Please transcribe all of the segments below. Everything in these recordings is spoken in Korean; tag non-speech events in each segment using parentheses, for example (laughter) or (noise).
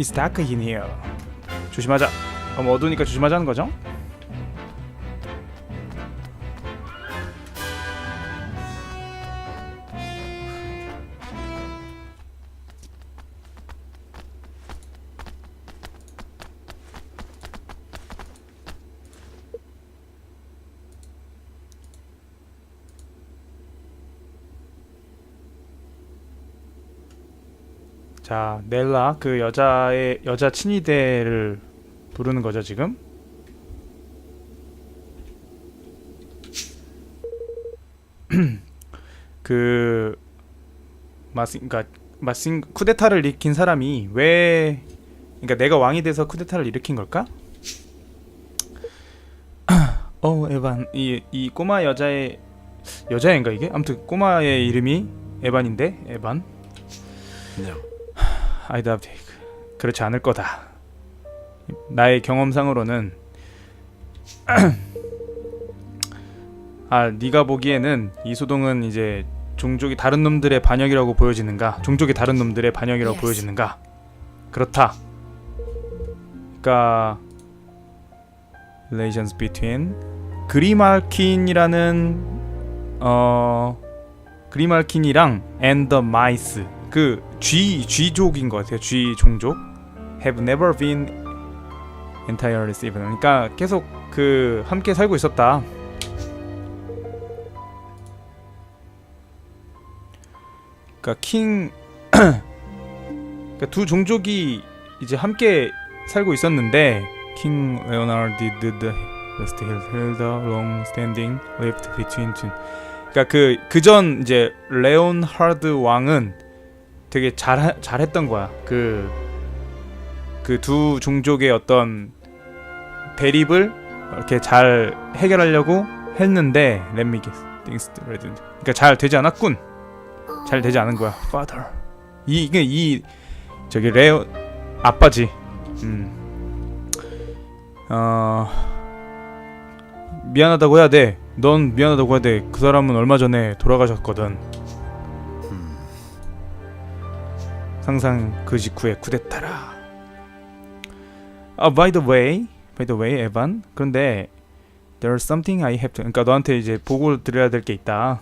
It's dark in. 조심하자. 너무 어두우니까 조심하자는 거죠? 넬라 그 여자의 여자 친위대를 부르는 거죠 지금? (clears throat) 그 마싱 그러니까 마싱 쿠데타를 일으킨 사람이 왜 그러니까 내가 왕이 돼서 쿠데타를 일으킨 걸까? (clears throat) 어 에반 이 이 꼬마 여자의 여자인가 이게? 아무튼 꼬마의 이름이 에반인데 에반 No. 아이다 그렇지 않을 거다. 나의 경험상으로는 (clears throat) 아 네가 보기에는 이소동은 이제 종족이 다른 놈들의 반역이라고 보여지는가? 종족이 다른 놈들의 반역이라고 Yes. 보여지는가? 그렇다. 그러니까 relations between 그리말킨이라는 어 그리말킨이랑 and the mice 그 G G족인 것 같아요. G 종족 have never been entirely civil. 그러니까 계속 그 함께 살고 있었다. 그러니까 킹 그러니까 두 종족이 이제 함께 살고 있었는데 킹 west hill held a long standing rift between two. 그러니까 그 그전 이제 레온하르드 왕은 되게 잘 잘했던 거야. 그 그 두 종족의 어떤 대립을 이렇게 잘 해결하려고 했는데 렛미게 띵스 레드 그러니까 잘 되지 않았군. 잘 되지 않은 거야. Father. 이 이게 이 저기 레오 아빠지. 음. 어 미안하다고 해야 돼. 넌 미안하다고 해야 돼. 그 사람은 얼마 전에 돌아가셨거든. 항상 그 직후에 쿠데타라. 아, by the way, by the way, 에반. 그런데 there's something I have to. 그러니까 너한테 이제 보고 드려야 될 게 있다.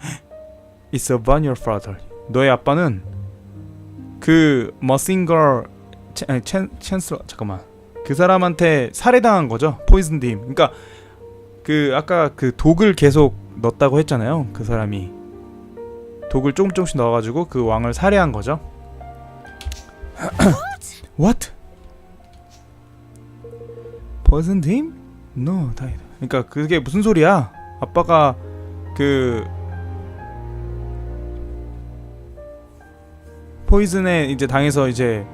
(gasps) It's about your father. 너의 아빠는 그 머싱걸 챈슬러 잠깐만. 그 사람한테 살해당한 거죠. 포이즌 딤. 그러니까 그 아까 그 독을 계속 넣었다고 했잖아요. 그 사람이 독을 조금 조금씩 넣어가지고 그 왕을 살해한 거죠. (coughs) What? Poisoned him? No, died. 그러니까 그게 무슨 소리야? 아빠가 그 포이즌에 이제 당해서 이제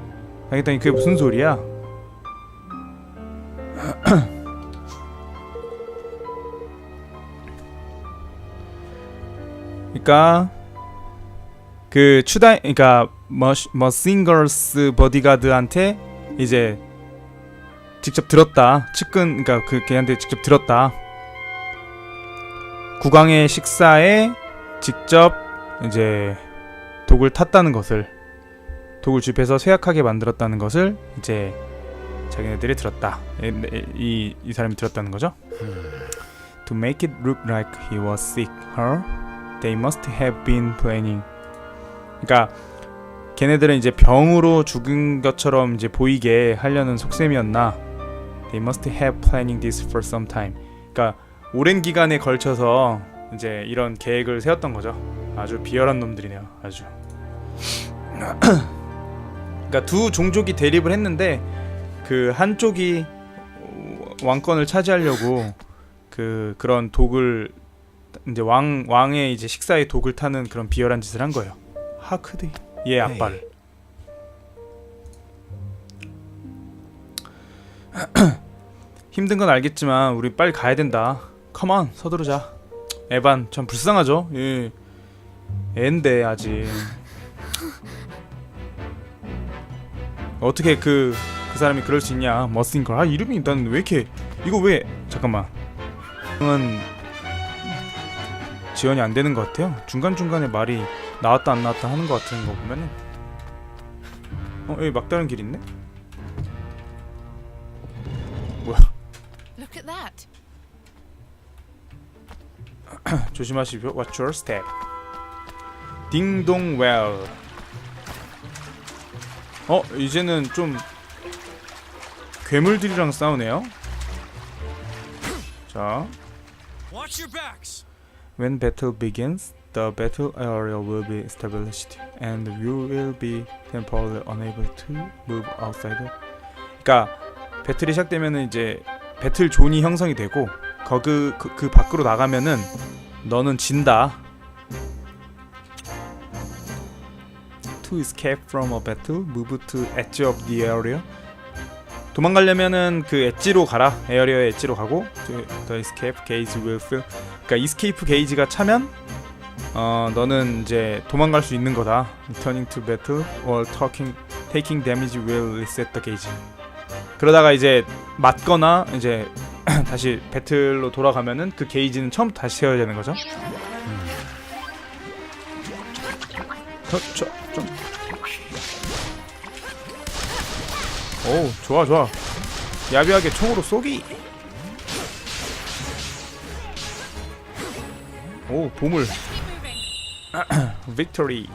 당했다니 그게 무슨 소리야? (coughs) 그러니까 그 추다 그러니까 머싱걸스 버디가드한테 이제 직접 들었다. 측근 그러니까 그 걔한테 직접 들었다. 국왕의 식사에 직접 이제 독을 탔다는 것을 독을 주입해서 쇠약하게 만들었다는 것을 이제 자기네들이 들었다. 이, 이, 이 사람이 들었다는 거죠? To make it look like he was sick her They must have been planning. 그러니까 걔네들은 이제 병으로 죽은 것처럼 이제 보이게 하려는 속셈이었나? They must have planning this for some time. 그러니까 오랜 기간에 걸쳐서 이제 이런 계획을 세웠던 거죠. 아주 비열한 놈들이네요. 아주. (clears throat) 그러니까 두 종족이 대립을 했는데 그 한쪽이 왕권을 차지하려고 그 그런 독을 이제 왕 왕의 이제 식사에 독을 타는 그런 비열한 짓을 한 거예요. 하크드 얘 아빠를. (clears throat) 힘든 건 알겠지만 우리 빨리 가야 된다. 컴온 서두르자. 에반 참 불쌍하죠. 예. 애인데 아직. 어떻게 그 그 사람이 그럴 수 있냐? 머싱걸. 아 이름이 난 왜 이렇게 이거 왜 잠깐만. 은 지원이 안 되는 것 같아요. 중간 중간에 말이 나왔다 안 나왔다 하는 것 같은 거 보면은 어 여기 막다른 길 있네? 뭐야 Look at that. (clears throat) 조심하시오 Watch your step 딩동 웰 어 이제는 좀 괴물들이랑 싸우네요 자 Watch your backs. When battle begins, the battle area will be established, and you will be temporarily unable to move outside. 그러니까 배틀이 시작되면은 이제 배틀 존이 형성이 되고 거그 그, 그 밖으로 나가면은 너는 진다. To escape from a battle, move to edge of the area. 도망가려면은 그 엣지로 가라. 에어리어의 엣지로 가고 the escape gauge will fill 그러니까 이스케이프 게이지가 차면 어 너는 이제 도망갈 수 있는 거다. Returning to battle or talking taking damage will reset the gauge. 그러다가 이제 맞거나 이제 (clears throat) 다시 배틀로 돌아가면은 그 게이지는 처음부터 다시 세워야 되는 거죠. 저좀 오 좋아 좋아 야비하게 총으로 쏘기 오 보물. (clears throat) 빅토리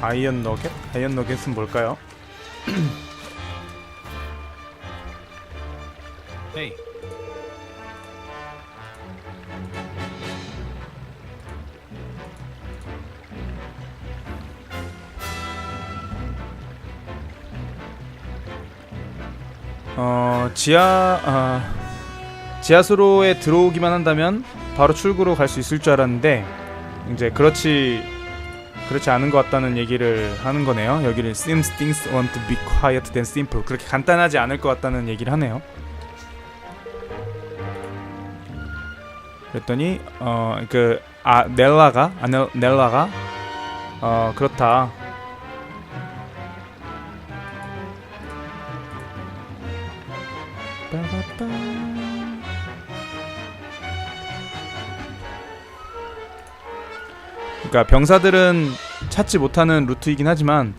아이언 너겟? 아이언 너겟은 뭘까요? (clears throat) Hey. 어 지하 아 지하수로에 들어오기만 한다면 바로 출구로 갈 수 있을 줄 알았는데 이제 그렇지 그렇지 않은 것 같다는 얘기를 하는 거네요. 여기를 seems things want to be quiet than simple 그렇게 간단하지 않을 것 같다는 얘기를 하네요. 그랬더니 어 그 아 넬라가 아 넬, 넬라가 어 그렇다. 그러니까 병사들은 찾지 못하는 루트이긴 하지만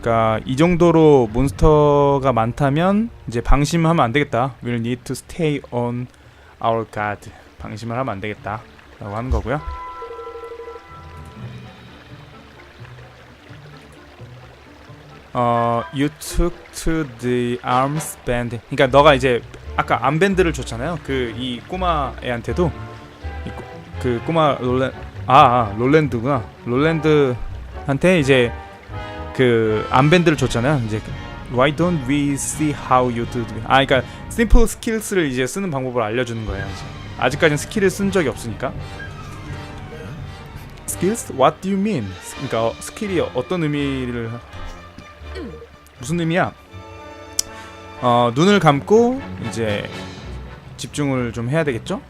그러니까 이 정도로 몬스터가 많다면 이제 방심하면 안 되겠다. We'll need to stay on our guard. 방심을 하면 안 되겠다. 라고 하는 거고요. 어, you took to the arms band. 그러니까 너가 이제 아까 암밴드를 줬잖아요. 그 이 꼬마 애한테도 이 꼬, 그 꼬마 롤랜 아, 아 롤랜드구나. 롤랜드한테 이제 그 암밴드를 줬잖아요. 이제 Why don't we see how you do? 아, 그러니까 심플 스킬스를 이제 쓰는 방법을 알려주는 거예요. 이제. 아직까지는 스킬을 쓴 적이 없으니까. Skills? What do you mean? 그러니까 어, 스킬이 어떤 의미를 무슨 의미야? 어 눈을 감고 이제 집중을 좀 해야 되겠죠?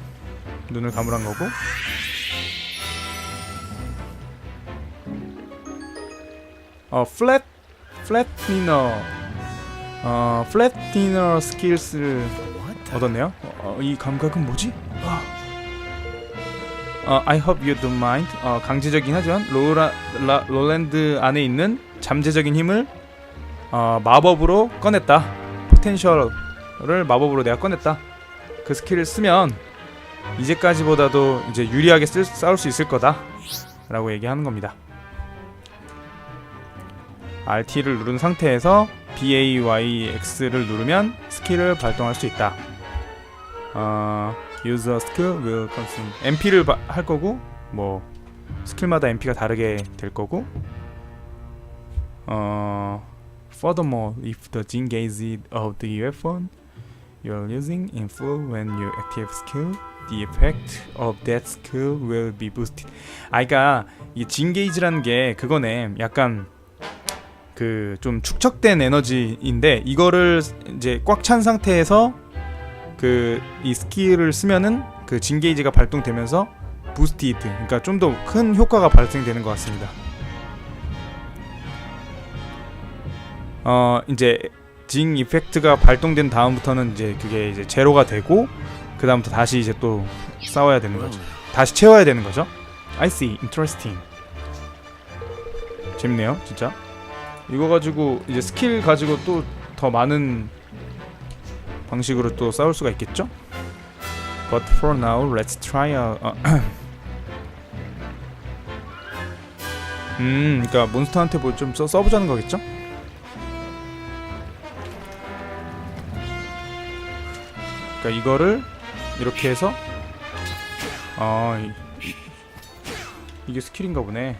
눈을 감으란 거고. 어 플랫 플랫티너 어 플랫티너 스킬스를 얻었네요. 어, 이 감각은 뭐지? 아. 어, I hope you don't mind. 어, 강제적인 하지만 로라, 라, 롤랜드 안에 있는 잠재적인 힘을 어, 마법으로 꺼냈다. 포텐셜을 마법으로 내가 꺼냈다. 그 스킬을 쓰면 이제까지보다도 이제 유리하게 쓸, 싸울 수 있을 거다. 라고 얘기하는 겁니다. RT를 누른 상태에서 BAYX를 누르면 스킬을 발동할 수 있다. 어, user skill will consume MP를 바, 할 거고 뭐 스킬마다 MP가 다르게 될 거고 어 furthermore if the gene gauge of the weapon you're using in full when you active skill the effect of that skill will be boosted 아 그니까 이진 게이지라는 게 그거네 약간 그 좀 축적된 에너지인데 이거를 이제 꽉 찬 상태에서 그 이 스킬을 쓰면은 그 진게이지가 발동되면서 부스티드 그러니까 좀 더 큰 효과가 발생되는 것 같습니다. 어 이제 징 이펙트가 발동된 다음부터는 이제 그게 이제 제로가 되고 그 다음부터 다시 이제 또 싸워야 되는 거죠. 다시 채워야 되는 거죠. I see, interesting. 재밌네요, 진짜. 이거 가지고 이제 스킬 가지고 또 더 많은 방식으로 또 싸울 수가 있겠죠? But for now, let's try a. 어, (clears throat) 음, 그러니까 몬스터한테 뭐좀 써보자는 거겠죠? 그러니까 이거를 이렇게 해서 아 이, 이- 이게 스킬인가 보네.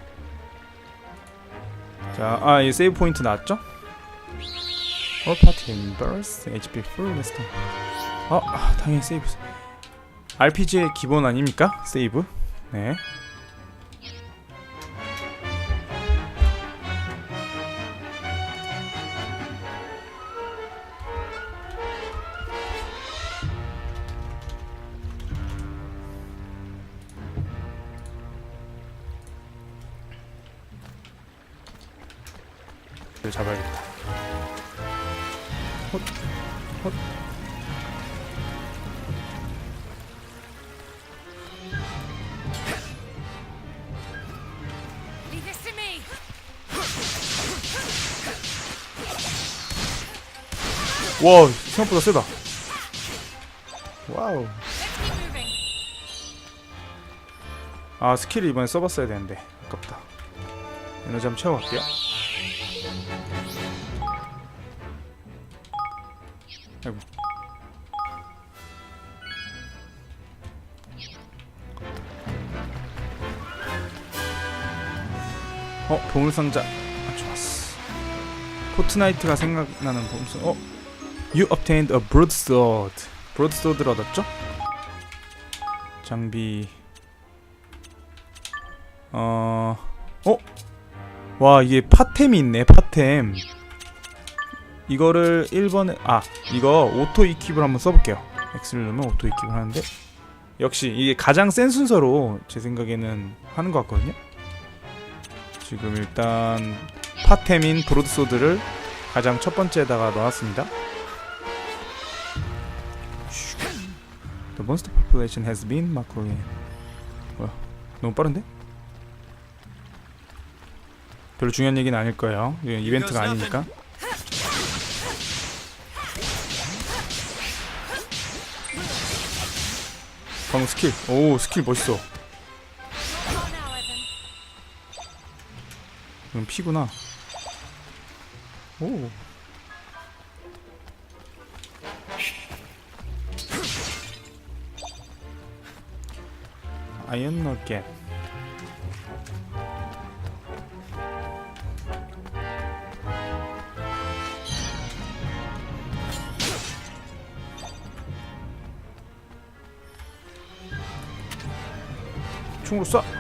자, 아, 이 세이브 포인트 나왔죠? Party members HP restore. 아, 아, 당연히 세이브. RPG의 기본 아닙니까? 세이브. 네. 헛, 헛. 와, 생각보다 세다. 와우. Let's keep moving. 아, 스킬을 이번에 써봤어야 되는데 아깝다. 에너지 한번 채워갈게요. 어, 보물상자. 아, 좋았어. 포트나이트가 생각나는 보물상. 어, you obtained a broadsword. broadsword를 얻었죠? 장비. 어, 어? 와, 이게 파템이 있네, 파템. 이거를 1번에, 아, 이거 오토 이킵을 한번 써볼게요. X를 누르면 오토 이킵을 하는데, 역시 이게 가장 센 순서로 제 생각에는 하는 것 같거든요. 지금 일단 파템인 브로드소드를 가장 첫 번째에다가 넣었습니다. The monster population has been macroing. 뭐야? 너무 빠른데? 별로 중요한 얘기는 아닐 거예요. 이건 이벤트가 아니니까. 방금 스킬. 오, 스킬 멋있어. 피구나. 오. 아이언 너겟. 총으로 쏴.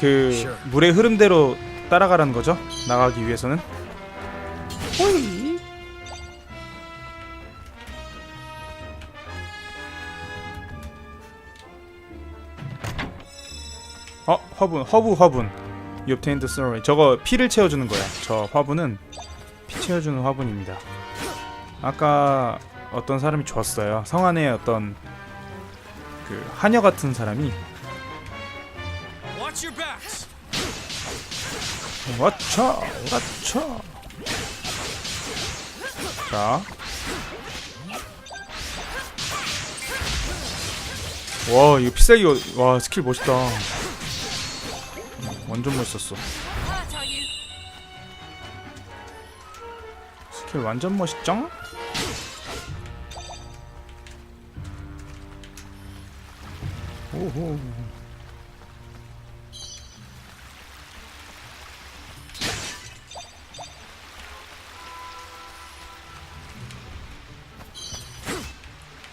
그. 물의 흐름대로 따라가라는 거죠. 나가기 위해서는. 호이. 어, 화분, 허브 화분. You obtained the. 저거 피를 채워주는 거야. 저 화분은 피 채워주는 화분입니다. 아까 어떤 사람이 줬어요. 성 안에 어떤 그 하녀 같은 사람이 맞춰 맞춰 자. 와 이거 피싸기 와 스킬 멋있다 완전 멋있었어? 스킬 완전 멋있죠? 오호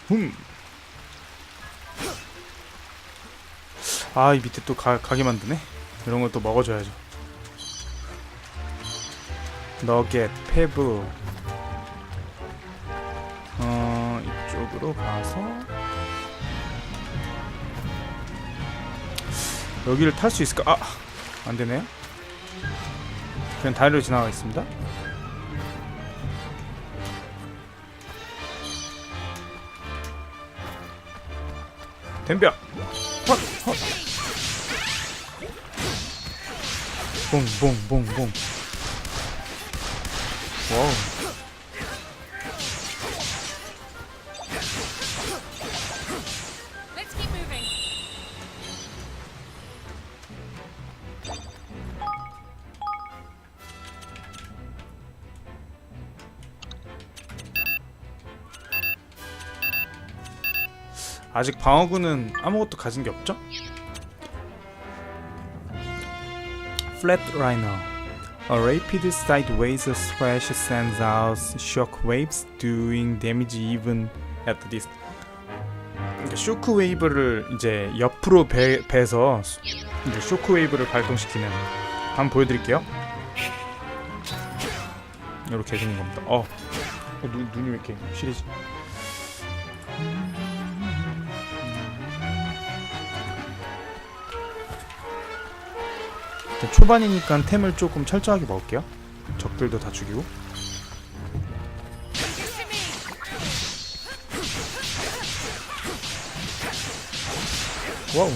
흠. 아, 이 밑에 또 가, 가게 만드네. 이런 거또 먹어줘야죠. 너겟, 페브. 어, 이쪽으로 가서 여기를 탈 수 있을까? 아, 안 되네요. 그냥 다리로 지나가겠습니다. 덤벼. 봉봉봉봉. 와우. 아직 방어구는 아무것도 가진 게 없죠? Flat Rhino. A rapid sideways slash sends out shockwaves doing damage even at this 그러니까 쇼크 웨이브를 이제 옆으로 배, 배서 수- 이제 쇼크 웨이브를 발동시키는 한번 보여드릴게요. 이렇게 생긴 겁니다. 어, 어 눈, 눈이 왜 이렇게 시리지 초반이니까 템을 조금 철저하게 먹을게요. 적들도 다 죽이고. 와우.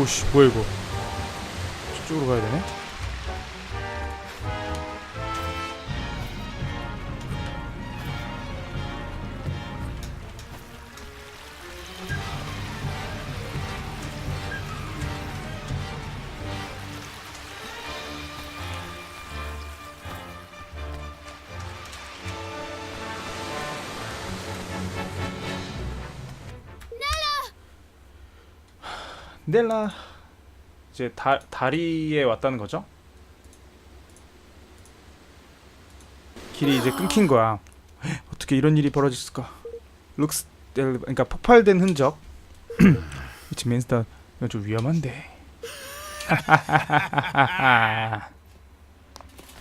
오씨 뭐야 이거? 저쪽으로 가야 되네. 넬라 이제 다, 다리에 왔다는 거죠? 길이 이제 끊긴 거야. 어떻게 이런 일이 벌어졌을까? 룩스 그러니까 폭발된 흔적. That 이건 좀 위험한데.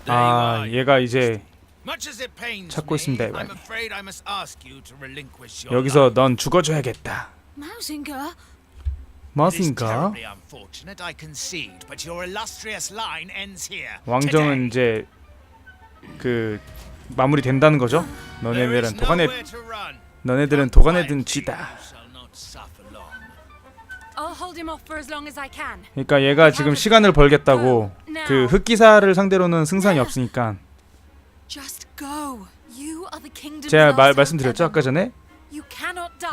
아. 얘가 이제 찾고 있습니다, your 여기서. 넌 죽어줘야겠다. 머신가? Here. 왕정은 이제 그 마무리 된다는 거죠? 너네들은 도가내. 너네들은 Come 도가내 든 quietly, 쥐다. 그러니까 얘가 지금 시간을 벌겠다고 그 흑기사를 상대로는 승산이 없으니까 제가 말 말씀드렸죠 아까 전에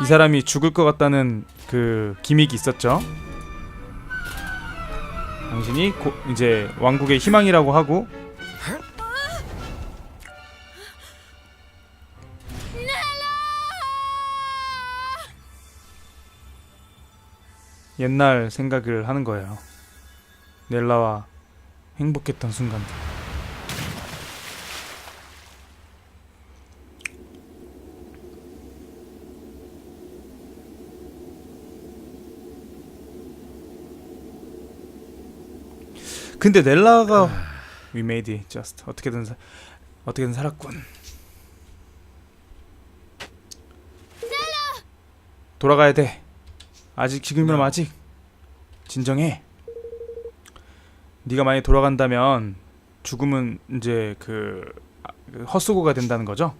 이 사람이 죽을 것 같다는 그 기믹이 있었죠. 당신이 고, 이제 왕국의 희망이라고 하고 옛날 생각을 하는 거예요. 넬라와 행복했던 순간. 근데 넬라가 we made it just 어떻게든 사, 어떻게든 살았군. 돌아가야 돼. 아직 지금이면 아직 진정해. 네가 만약 돌아간다면 죽음은 이제 그 아, 그 헛수고가 된다는 거죠.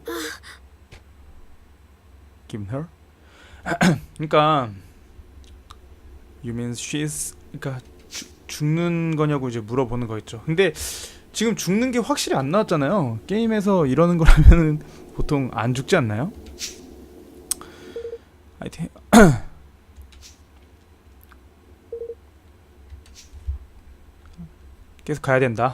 Give her. (clears throat) 그러니까 you mean she's 그러니까 죽- 죽는 거냐고 이제 물어보는 거 있죠. 근데 지금 죽는 게 확실히 안 나왔잖아요. 게임에서 이러는 거라면은 보통 안 죽지 않나요? 하여튼 (clears throat) 계속 가야 된다.